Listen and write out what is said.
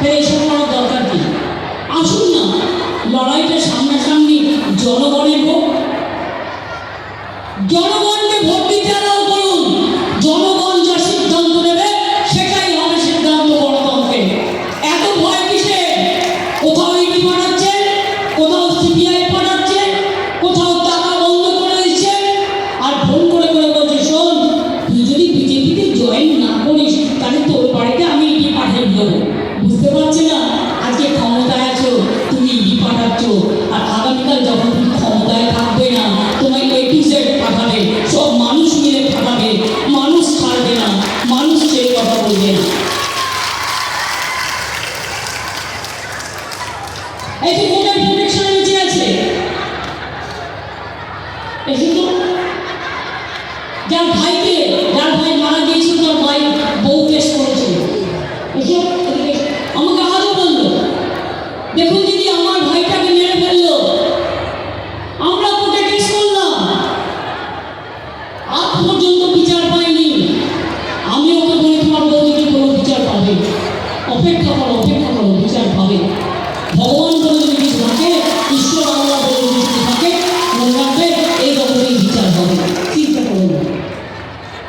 তাই এসব করার দরকার কি? আসুন না, লড়াইটা সামনাসামনি জনগণের হোক। জনগণকে ভোট দিতে এলাও করুন। জনগণ যা সিদ্ধান্ত নেবে, সেটাই হবে সিদ্ধান্ত গণতন্ত্রে এত ভয় কিসে কোথাও ইডি পাঠাচ্ছে, কোথাও সিবিআই পাঠাচ্ছে, কোথাও টাকা বন্ধ করে দিচ্ছে। আর ফোন করে করে বলছে, শোন, তুই যদি বিজেপিতে জয়েন না করিস, তাহলে তোর বাড়িতে আমি ইডি পাঠিয়ে দেবো। বুঝতে পারছি না। আজকে ক্ষমতায় আছো, তুমি ইডি পাঠাচ্ছ। আর আগামীকাল যখন তুমি ক্ষমতায় থাকবে না, তোমায় এ টু জেড পাঠাবে। সব মানুষ মিলে পাঠাবে। মানুষ ছাড়বে না। মানুষ সেই কথা বলবে না। এই যে ভোটার প্রোটেকশন নিচে আছে। তো যার ভাইকে যার ভাই মারা গিয়েছিল, তার ভাই বউ কেস করেছিল। দেখুন দিদি, আমার ভাইটাকে মেরে ফেলল। আমরা কোর্টে কেস করলাম। আজ পর্যন্ত বিচার পাইনি। আমি ওকে বলি তোমার বৌদিকে কোনো বিচার পাবে, অপেক্ষা করো অপেক্ষা করো, বিচার পাবে। ভগবান বলে